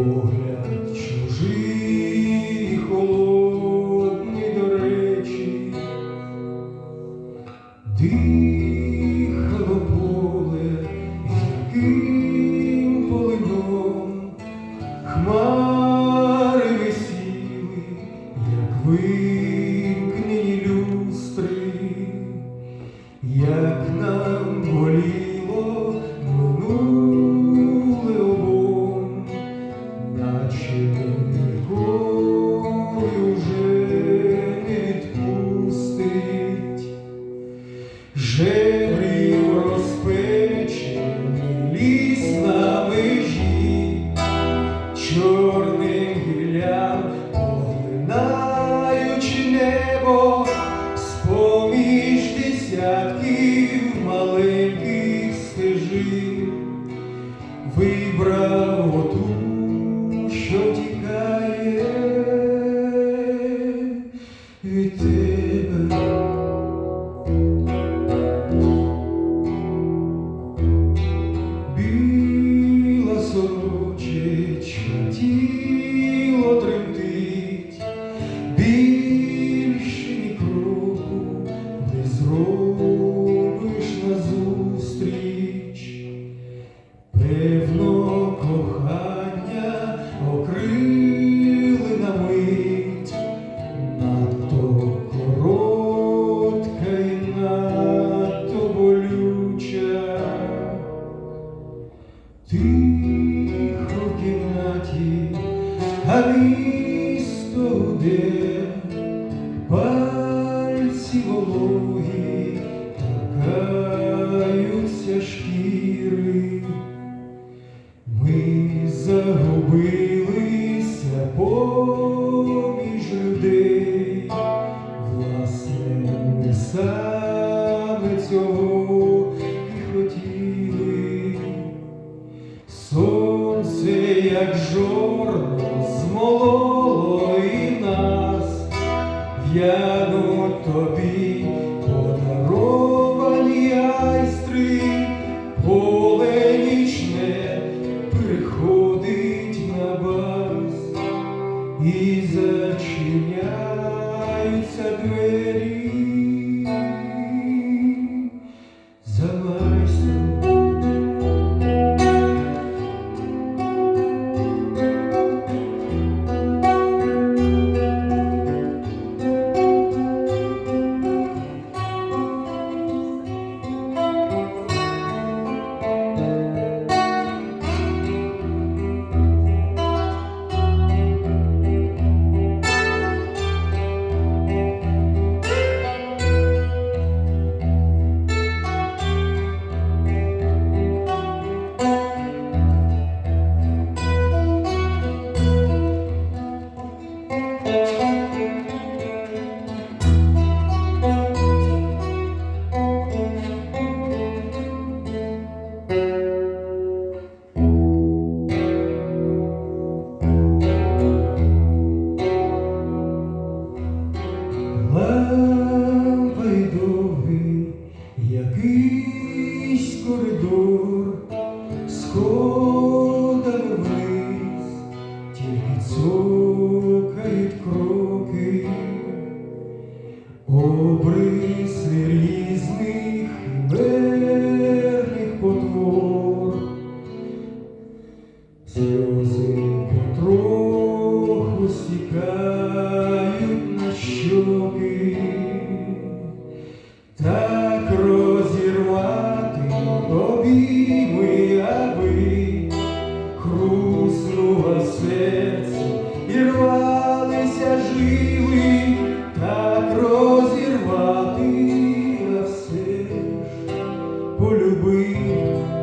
Lord. Небо, з-поміж десятків маленьких стежин, вибрав оту, що тікає Тихо в кімнаті, а місто де пальці вологі торкаються шкіри. Ми загубилися поміж як жорно, змололо і нас, в'януть тобі подаровані айстри, поле нічне приходить на бас, і зачиняються двері. ما قيدون так розірвати обійми, аби хруснуло серце і рвалися жили, так розірвати на все ж полюбив.